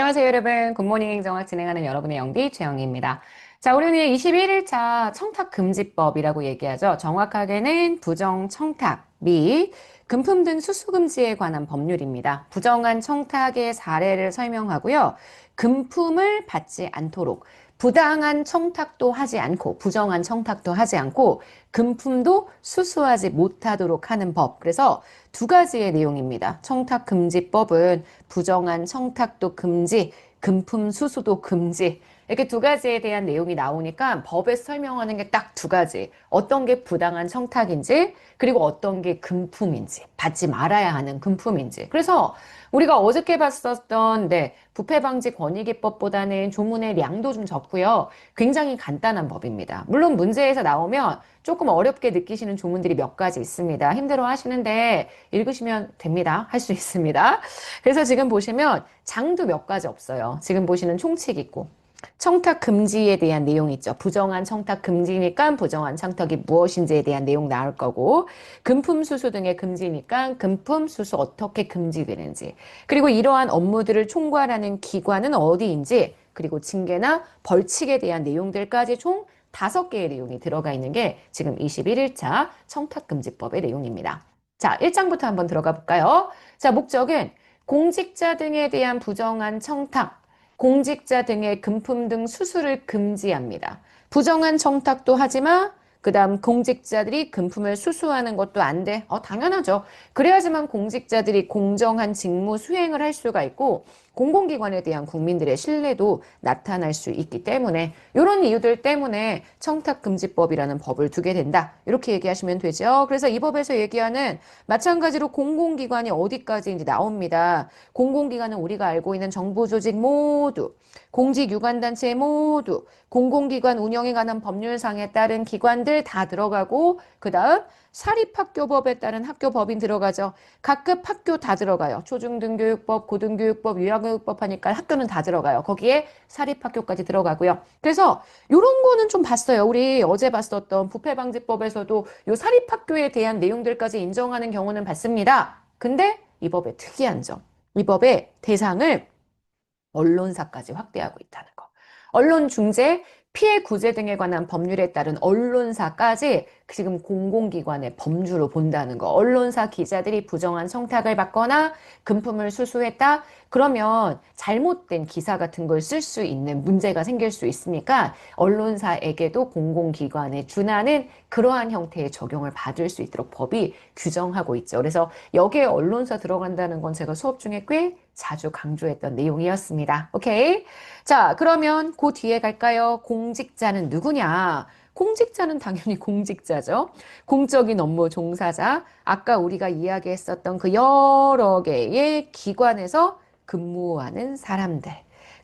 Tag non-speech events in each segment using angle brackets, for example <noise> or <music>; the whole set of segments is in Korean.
안녕하세요, 여러분. 굿모닝 행정학 진행하는 여러분의 영디 최영희입니다. 자, 우리는 21일차 청탁금지법이라고 얘기하죠. 정확하게는 부정청탁 및 금품 등 수수금지에 관한 법률입니다. 부정한 청탁의 사례를 설명하고요. 금품을 받지 않도록 부당한 청탁도 하지 않고 부정한 청탁도 하지 않고 금품도 수수하지 못하도록 하는 법. 그래서 두 가지의 내용입니다. 청탁금지법은 부정한 청탁도 금지, 금품 수수도 금지. 이렇게 두 가지에 대한 내용이 나오니까 법에 설명하는 게 딱 두 가지. 어떤 게 부당한 청탁인지, 그리고 어떤 게 금품인지, 받지 말아야 하는 금품인지. 그래서 우리가 어저께 봤었던, 네, 부패방지 권익위법보다는 조문의 량도 좀 적고요. 굉장히 간단한 법입니다. 물론 문제에서 나오면 조금 어렵게 느끼시는 조문들이 몇 가지 있습니다. 힘들어 하시는데 읽으시면 됩니다. 할 수 있습니다. 그래서 지금 보시면 장도 몇 가지 없어요. 지금 보시는 총칙 있고. 청탁 금지에 대한 내용이 있죠. 부정한 청탁 금지니까 부정한 청탁이 무엇인지에 대한 내용 나올 거고, 금품 수수 등의 금지니까 금품 수수 어떻게 금지되는지, 그리고 이러한 업무들을 총괄하는 기관은 어디인지, 그리고 징계나 벌칙에 대한 내용들까지 총 다섯 개의 내용이 들어가 있는 게 지금 21일차 청탁금지법의 내용입니다. 자, 1장부터 한번 들어가 볼까요? 자, 목적은 공직자 등에 대한 부정한 청탁, 공직자 등의 금품 등 수수를 금지합니다. 부정한 청탁도 하지 마. 그 다음 공직자들이 금품을 수수하는 것도 안 돼. 어, 당연하죠. 그래야지만 공직자들이 공정한 직무 수행을 할 수가 있고 공공기관에 대한 국민들의 신뢰도 나타날 수 있기 때문에 이런 이유들 때문에 청탁금지법이라는 법을 두게 된다. 이렇게 얘기하시면 되죠. 그래서 이 법에서 얘기하는 마찬가지로 공공기관이 어디까지인지 나옵니다. 공공기관은 우리가 알고 있는 정부 조직 모두 공직 유관단체 모두 공공기관 운영에 관한 법률상에 따른 기관들 다 들어가고 그 다음 사립학교법에 따른 학교 법인 들어가죠. 각급 학교 다 들어가요. 초중등교육법, 고등교육법, 유아교육법 하니까 학교는 다 들어가요. 거기에 사립학교까지 들어가고요. 그래서 이런 거는 좀 봤어요. 우리 어제 봤었던 부패방지법에서도 요 사립학교에 대한 내용들까지 인정하는 경우는 봤습니다. 근데 이 법의 특이한 점, 이 법의 대상을 언론사까지 확대하고 있다는 거. 언론 중재, 피해 구제 등에 관한 법률에 따른 언론사까지 지금 공공기관의 범주로 본다는 거. 언론사 기자들이 부정한 청탁을 받거나 금품을 수수했다? 그러면 잘못된 기사 같은 걸 쓸 수 있는 문제가 생길 수 있으니까 언론사에게도 공공기관에 준하는 그러한 형태의 적용을 받을 수 있도록 법이 규정하고 있죠. 그래서 여기에 언론사 들어간다는 건 제가 수업 중에 꽤 자주 강조했던 내용이었습니다. 오케이? 자, 그러면 그 뒤에 갈까요? 공직자는 누구냐? 공직자는 당연히 <laughs> 공직자죠. 공적인 업무 종사자. 아까 우리가 이야기했었던 그 여러 개의 기관에서 근무하는 사람들.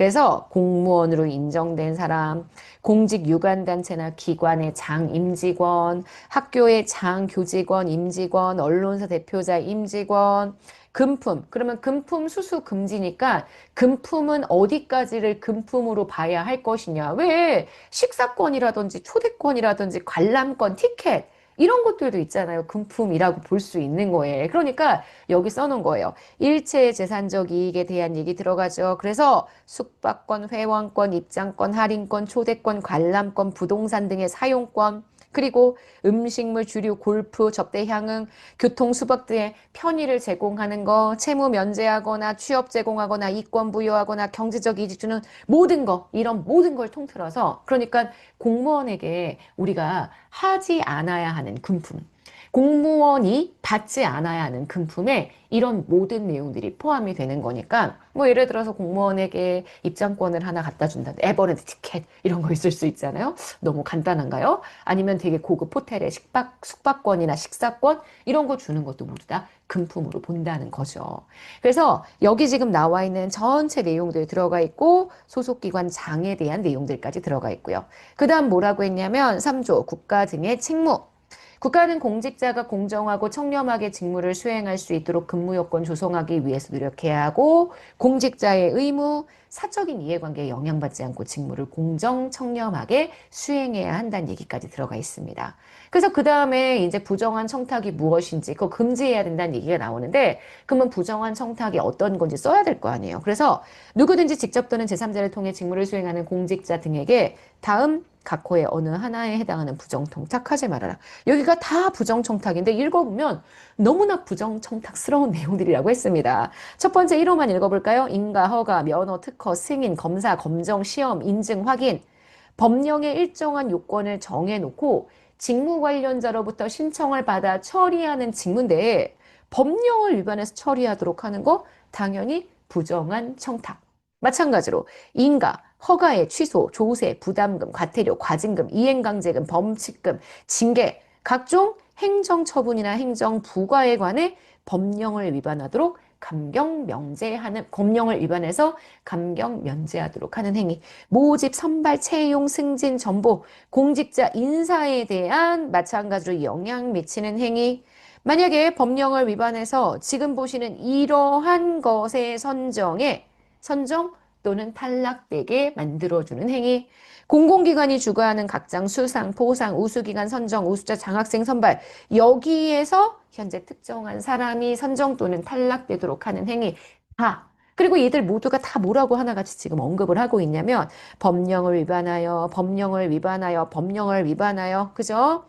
그래서 공무원으로 인정된 사람, 공직 유관단체나 기관의 장 임직원, 학교의 장 교직원, 임직원, 언론사 대표자 임직원, 금품. 그러면 금품 수수 금지니까 금품은 어디까지를 금품으로 봐야 할 것이냐. 왜 식사권이라든지 초대권이라든지 관람권, 티켓 이런 것들도 있잖아요. 금품이라고 볼 수 있는 거예요. 그러니까 여기 써놓은 거예요. 일체의 재산적 이익에 대한 얘기 들어가죠. 그래서 숙박권, 회원권, 입장권, 할인권, 초대권, 관람권, 부동산 등의 사용권, 그리고 음식물, 주류, 골프, 접대 향응, 교통, 수박 등의 편의를 제공하는 거, 채무 면제하거나 취업 제공하거나 이권 부여하거나 경제적 이직 주는 모든 거, 이런 모든 걸 통틀어서 그러니까 공무원에게 우리가 하지 않아야 하는 금품, 공무원이 받지 않아야 하는 금품에 이런 모든 내용들이 포함이 되는 거니까 뭐 예를 들어서 공무원에게 입장권을 하나 갖다 준다. 에버랜드 티켓 이런 거 있을 수 있잖아요. 너무 간단한가요? 아니면 되게 고급 호텔에 식박 숙박권이나 식사권 이런 거 주는 것도 모두 다 금품으로 본다는 거죠. 그래서 여기 지금 나와 있는 전체 내용들 들어가 있고 소속기관 장에 대한 내용들까지 들어가 있고요. 그 다음 뭐라고 했냐면 3조 국가 등의 책무 국가는 공직자가 공정하고 청렴하게 직무를 수행할 수 있도록 근무 요건 조성하기 위해서 노력해야 하고 공직자의 의무, 사적인 이해관계에 영향받지 않고 직무를 공정, 청렴하게 수행해야 한다는 얘기까지 들어가 있습니다. 그래서 그 다음에 이제 부정한 청탁이 무엇인지 그거 금지해야 된다는 얘기가 나오는데 그러면 부정한 청탁이 어떤 건지 써야 될 거 아니에요. 그래서 누구든지 직접 또는 제3자를 통해 직무를 수행하는 공직자 등에게 다음 각호의 어느 하나에 해당하는 부정청탁하지 말아라. 여기가 다 부정청탁인데 읽어보면 너무나 부정청탁스러운 <laughs> 내용들이라고 했습니다. 첫 번째 1호만 읽어볼까요? 인가, 허가, 면허, 특허, 승인, 검사, 검정, 시험, 인증, 확인. 법령의 일정한 요건을 정해놓고 직무 관련자로부터 신청을 받아 처리하는 직무인데 법령을 위반해서 처리하도록 하는 거 당연히 부정한 청탁. 마찬가지로 인가, 허가의 취소, 조세, 부담금, 과태료, 과징금, 이행강제금, 범칙금, 징계, 각종 행정처분이나 행정부과에 관해 법령을 위반하도록 감경 면제하는 법령을 위반해서 감경 면제하도록 하는 행위. 모집, 선발, 채용, 승진, 전보, 공직자 인사에 대한 마찬가지로 영향 미치는 행위. 만약에 법령을 위반해서 지금 보시는 이러한 것의 선정에 선정 또는 탈락되게 만들어주는 행위. 공공기관이 주관하는 각장 수상, 포상, 우수기관 선정, 우수자 장학생 선발 여기에서 현재 특정한 사람이 선정 또는 탈락되도록 하는 행위 다 그리고 이들 모두가 다 뭐라고 하나같이 지금 언급을 하고 있냐면 법령을 위반하여 법령을 위반하여 법령을 위반하여 그죠?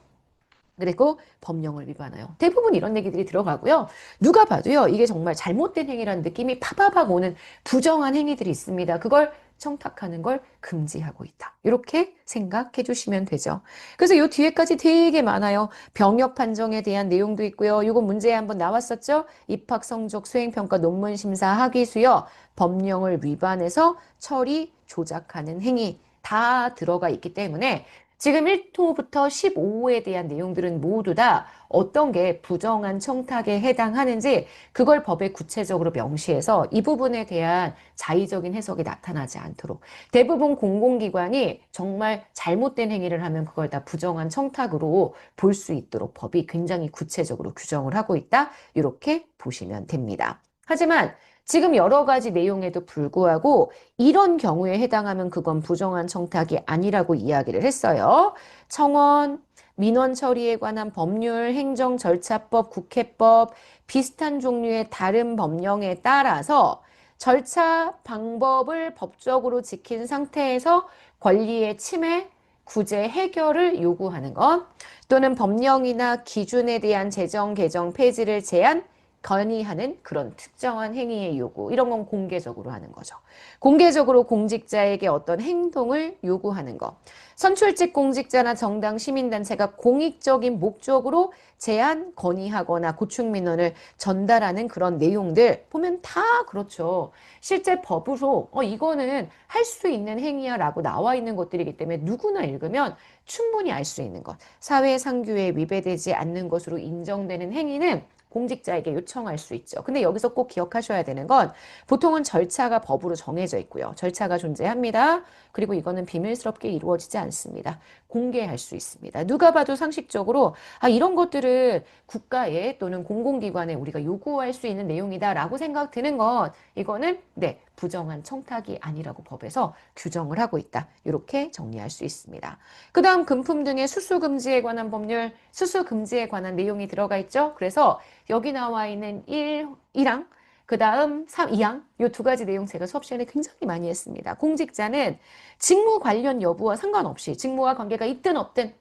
그리고 법령을 위반하여 대부분 이런 얘기들이 들어가고요. 누가 봐도요. 이게 정말 잘못된 행위라는 느낌이 파바박 오는 부정한 행위들이 있습니다. 그걸 청탁하는 걸 금지하고 있다. 이렇게 생각해 주시면 되죠. 그래서 요 뒤에까지 되게 많아요. 병역 판정에 대한 내용도 있고요. 요거 문제에 한번 나왔었죠. 입학 성적 수행 평가 논문 심사 학위 수여 법령을 위반해서 처리 조작하는 행위 다 들어가 있기 때문에 지금 1호부터 15호에 대한 내용들은 모두 다 어떤 게 부정한 청탁에 해당하는지 그걸 법에 구체적으로 명시해서 이 부분에 대한 자의적인 해석이 나타나지 않도록 대부분 공공기관이 정말 잘못된 행위를 하면 그걸 다 부정한 청탁으로 볼 수 있도록 법이 굉장히 구체적으로 규정을 하고 있다. 이렇게 보시면 됩니다. 하지만 지금 여러 가지 내용에도 불구하고 이런 경우에 해당하면 그건 부정한 청탁이 아니라고 이야기를 했어요. 청원, 민원 처리에 관한 법률, 행정 절차법, 국회법, 비슷한 종류의 다른 법령에 따라서 절차 방법을 법적으로 지킨 상태에서 권리의 침해, 구제 해결을 요구하는 것 또는 법령이나 기준에 대한 제정, 개정, 폐지를 제한, 건의하는 그런 특정한 행위의 요구 이런 건 공개적으로 하는 거죠. 공개적으로 공직자에게 어떤 행동을 요구하는 것. 선출직 공직자나 정당 시민단체가 공익적인 목적으로 제안, 건의하거나 고충 민원을 전달하는 그런 내용들 보면 다 그렇죠. 실제 법으로 어 이거는 할 수 있는 행위야 라고 나와 있는 것들이기 때문에 누구나 읽으면 충분히 알 수 있는 것. 사회 상규에 위배되지 않는 것으로 인정되는 행위는 공직자에게 요청할 수 있죠. 근데 여기서 꼭 기억하셔야 되는 건 보통은 절차가 법으로 정해져 있고요. 절차가 존재합니다. 그리고 이거는 비밀스럽게 이루어지지 않습니다. 공개할 수 있습니다. 누가 봐도 상식적으로 아 이런 것들을 국가에 또는 공공기관에 우리가 요구할 수 있는 내용이다라고 생각 드는 건 이거는 네 부정한 청탁이 아니라고 법에서 규정을 하고 있다. 이렇게 정리할 수 있습니다. 그 다음 금품 등의 수수 금지에 관한 법률, 수수 금지에 관한 내용이 들어가 있죠. 그래서 여기 나와 있는 1, 1항, 그 다음 3, 2항, 이 두 가지 내용 제가 수업 시간에 굉장히 많이 했습니다. 공직자는 직무 관련 여부와 상관없이 직무와 관계가 있든 없든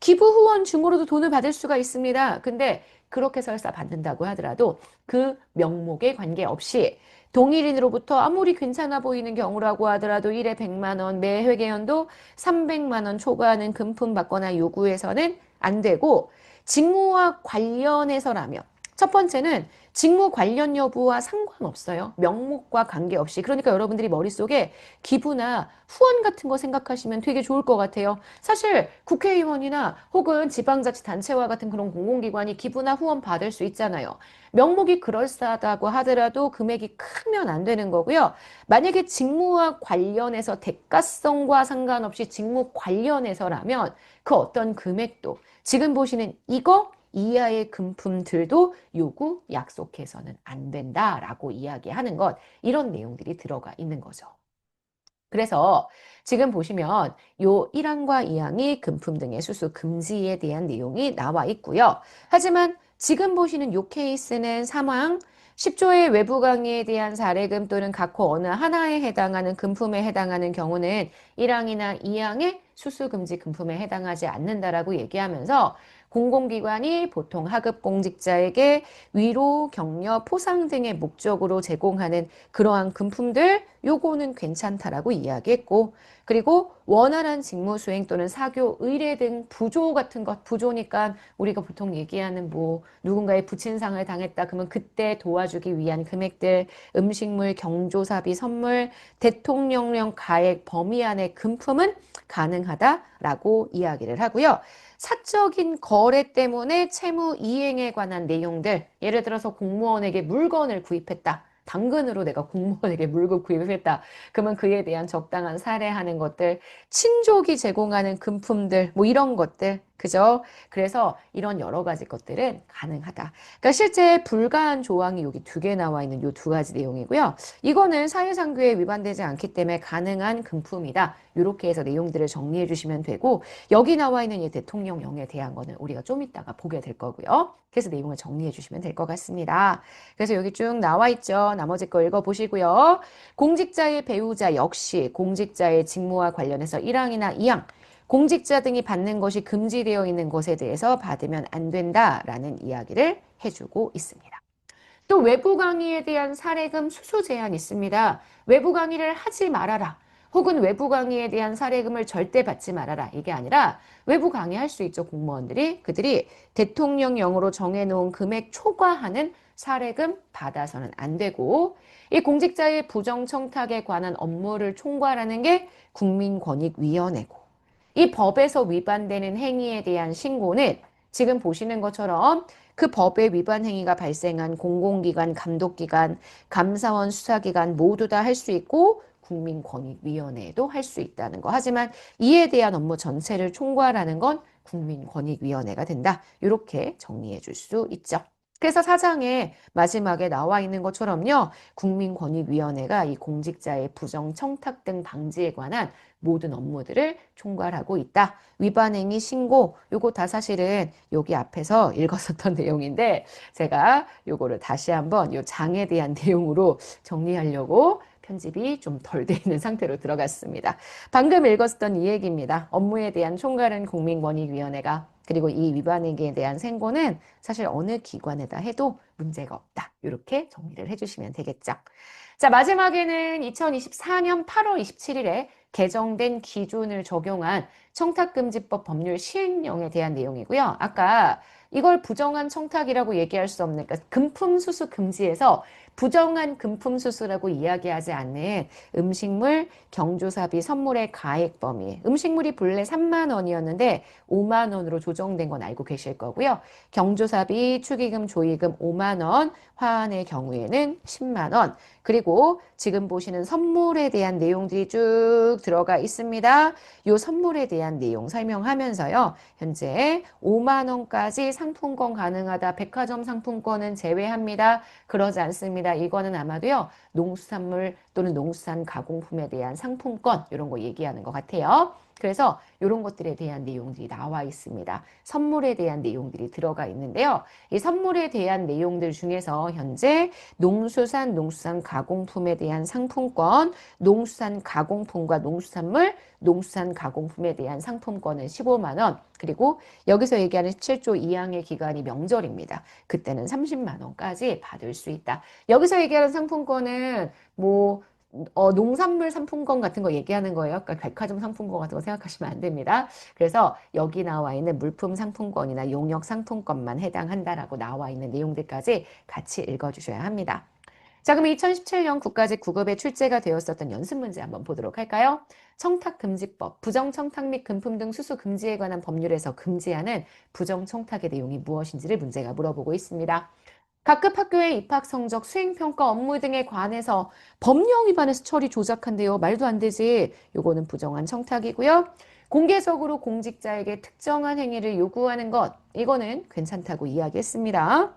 기부 후원 중으로도 돈을 받을 수가 있습니다. 근데 그렇게 설사 받는다고 하더라도 그 명목에 관계없이 동일인으로부터 아무리 괜찮아 보이는 경우라고 하더라도 1회 100만 원, 매 회계연도 300만 원 초과하는 금품 받거나 요구해서는 안 되고 직무와 관련해서라면 첫 번째는 직무 관련 여부와 상관없어요. 명목과 관계없이. 그러니까 여러분들이 머릿속에 기부나 후원 같은 거 생각하시면 되게 좋을 것 같아요. 사실 국회의원이나 혹은 지방자치단체와 같은 그런 공공기관이 기부나 후원 받을 수 있잖아요. 명목이 그럴싸하다고 하더라도 금액이 크면 안 되는 거고요. 만약에 직무와 관련해서 대가성과 상관없이 직무 관련해서라면 그 어떤 금액도 지금 보시는 이거 이하의 금품들도 요구 약속해서는 안 된다라고 이야기하는 것 이런 내용들이 들어가 있는 거죠. 그래서 지금 보시면 요 1항과 2항이 금품 등의 수수 금지에 대한 내용이 나와 있고요. 하지만 지금 보시는 요 케이스는 3항 10조의 외부 강의에 대한 사례금 또는 각호 어느 하나에 해당하는 금품에 해당하는 경우는 1항이나 2항의 수수금지 금품에 해당하지 않는다라고 얘기하면서 공공기관이 보통 하급 공직자에게 위로, 격려, 포상 등의 목적으로 제공하는 그러한 금품들 요거는 괜찮다라고 이야기했고 그리고 원활한 직무 수행 또는 사교, 의례 등 부조 같은 것 부조니까 우리가 보통 얘기하는 뭐 누군가의 부친상을 당했다 그러면 그때 도와주기 위한 금액들 음식물, 경조사비, 선물, 대통령령 가액 범위 안의 금품은 가능하다라고 이야기를 하고요. 사적인 거래 때문에 채무 이행에 관한 내용들, 예를 들어서 공무원에게 물건을 구입했다. 당근으로 내가 공무원에게 <laughs> 물건 구입했다. 그러면 그에 대한 적당한 사례하는 것들, 친족이 제공하는 금품들, 뭐 이런 것들, 그죠? 그래서 이런 여러 가지 것들은 가능하다. 그러니까 실제 불가한 조항이 여기 두 개 나와 있는 요 두 가지 내용이고요. 이거는 사회상규에 위반되지 않기 때문에 가능한 금품이다. 이렇게 해서 내용들을 정리해 주시면 되고 여기 나와 있는 이 대통령령에 대한 거는 우리가 좀 이따가 보게 될 거고요. 그래서 내용을 정리해 주시면 될 것 같습니다. 그래서 여기 쭉 나와 있죠. 나머지 거 읽어 보시고요. 공직자의 배우자 역시 공직자의 직무와 관련해서 1항이나 2항 공직자 등이 받는 것이 금지되어 있는 것에 대해서 받으면 안 된다라는 이야기를 해주고 있습니다. 또 외부 강의에 대한 사례금 수수 제한 있습니다. 외부 강의를 하지 말아라. 혹은 외부 강의에 대한 사례금을 절대 받지 말아라. 이게 아니라 외부 강의할 수 있죠. 공무원들이. 그들이 대통령령으로 정해놓은 금액 초과하는 사례금 받아서는 안 되고 이 공직자의 부정 청탁에 관한 업무를 총괄하는 게 국민권익위원회고 이 법에서 위반되는 행위에 대한 신고는 지금 보시는 것처럼 그 법의 위반 행위가 발생한 공공기관, 감독기관, 감사원, 수사기관 모두 다 할 수 있고 국민권익위원회도 할 수 있다는 거. 하지만 이에 대한 업무 전체를 총괄하는 건 국민권익위원회가 된다. 이렇게 정리해 줄 수 있죠. 그래서 사장에 마지막에 나와 있는 것처럼요. 국민권익위원회가 이 공직자의 부정 청탁 등 방지에 관한 모든 업무들을 총괄하고 있다. 위반 행위 신고, 요거 다 사실은 여기 앞에서 <laughs> 읽었었던 내용인데 제가 요거를 다시 한번 요 장에 대한 <laughs> 내용으로 정리하려고 편집이 좀 덜 돼 있는 상태로 들어갔습니다. 방금 읽었던 이 얘기입니다. 업무에 대한 총괄은 국민권익위원회가 그리고 이 위반행위에 대한 생고는 사실 어느 기관에다 해도 문제가 없다. 이렇게 정리를 해주시면 되겠죠. 자, 마지막에는 2024년 8월 27일에 개정된 기준을 적용한 청탁금지법 법률 시행령에 대한 내용이고요. 아까 이걸 부정한 청탁이라고 얘기할 수 없는, 그러니까 금품 수수 금지에서 부정한 금품 수수라고 이야기하지 않는 음식물, 경조사비, 선물의 가액 범위. 음식물이 본래 3만 원이었는데 5만 원으로 조정된 건 알고 계실 거고요. 경조사비, 축의금, 조의금 5만 원, 화환의 경우에는 10만 원. 그리고 지금 보시는 선물에 대한 내용들이 쭉 들어가 있습니다. 이 선물에 대한 내용 설명하면서요. 현재 5만 원까지 상품권 가능하다. 백화점 상품권은 제외합니다. 그러지 않습니다. 이거는 아마도요. 농수산물 또는 농수산 가공품에 대한 상품권 이런 거 얘기하는 것 같아요. 그래서 이런 것들에 대한 내용들이 나와 있습니다. 선물에 대한 내용들이 들어가 있는데요. 이 선물에 대한 내용들 중에서 현재 농수산, 농수산 가공품에 대한 상품권, 농수산 가공품과 농수산물, 농수산 가공품에 대한 상품권은 15만 원, 그리고 여기서 얘기하는 17조 2항의 기간이 명절입니다. 그때는 30만 원까지 받을 수 있다. 여기서 얘기하는 상품권은 뭐 어, 농산물 상품권 같은 거 얘기하는 거예요. 그러니까 백화점 상품권 같은 거 생각하시면 안 됩니다. 그래서 여기 나와 있는 물품 상품권이나 용역 상품권만 해당한다라고 나와 있는 내용들까지 같이 읽어주셔야 합니다. 자, 그럼 2017년 국가직 국업에 출제가 되었었던 연습 문제 한번 보도록 할까요? 청탁금지법, 부정청탁 및 금품 등 수수 금지에 관한 법률에서 금지하는 부정청탁의 내용이 무엇인지를 문제가 물어보고 있습니다. 각급 학교의 입학 성적, 수행 평가 업무 등에 관해서 법령 위반해서 처리 조작한대요. 말도 안 되지. 요거는 부정한 청탁이고요. 공개적으로 공직자에게 특정한 행위를 요구하는 것, 이거는 괜찮다고 이야기했습니다.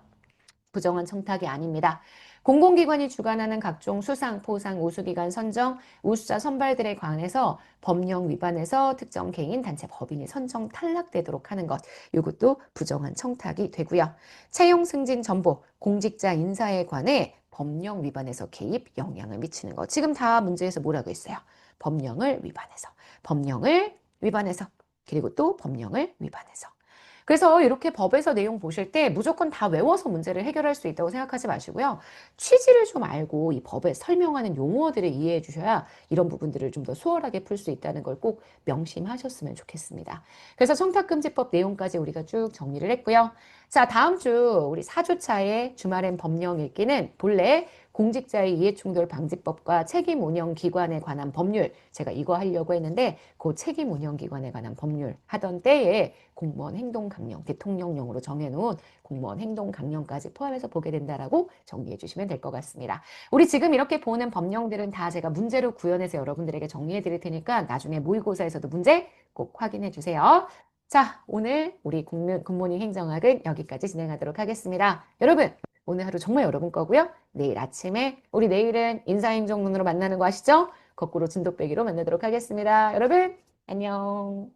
부정한 청탁이 아닙니다. 공공기관이 주관하는 각종 수상, 포상, 우수기관 선정, 우수자 선발들에 관해서 법령 위반해서 특정 개인, 단체, 법인이 선정 탈락되도록 하는 것, 이것도 부정한 청탁이 되고요. 채용 승진 정보, 공직자 인사에 관해 법령 위반해서 개입, 영향을 미치는 것. 지금 다 문제에서 뭐라고 했어요? 법령을 위반해서, 법령을 위반해서, 그리고 또 법령을 위반해서. 그래서 이렇게 법에서 내용 보실 때 무조건 다 외워서 문제를 해결할 수 있다고 생각하지 마시고요. 취지를 좀 알고 이 법에 설명하는 용어들을 이해해 주셔야 이런 부분들을 좀 더 수월하게 풀 수 있다는 걸 꼭 명심하셨으면 좋겠습니다. 그래서 청탁금지법 내용까지 우리가 쭉 정리를 했고요. 자, 다음 주 우리 4주차의 주말엔 법령 읽기는 본래 공직자의 이해충돌 방지법과 책임 운영 기관에 관한 법률 제가 이거 하려고 했는데 그 책임 운영 기관에 관한 법률 하던 때에 공무원 행동 강령 대통령령으로 정해놓은 공무원 행동 강령까지 포함해서 보게 된다라고 정리해 주시면 될 것 같습니다. 우리 지금 이렇게 보는 법령들은 다 제가 문제로 구현해서 여러분들에게 정리해 드릴 테니까 나중에 모의고사에서도 문제 꼭 확인해 주세요. 자, 오늘 우리 굿모- 굿모닝 행정학은 여기까지 진행하도록 하겠습니다. 여러분, 오늘 하루 정말 여러분 거고요. 내일 아침에 우리 내일은 인사행정론으로 만나는 거 아시죠? 거꾸로 진도 빼기로 만나도록 하겠습니다. 여러분, 안녕.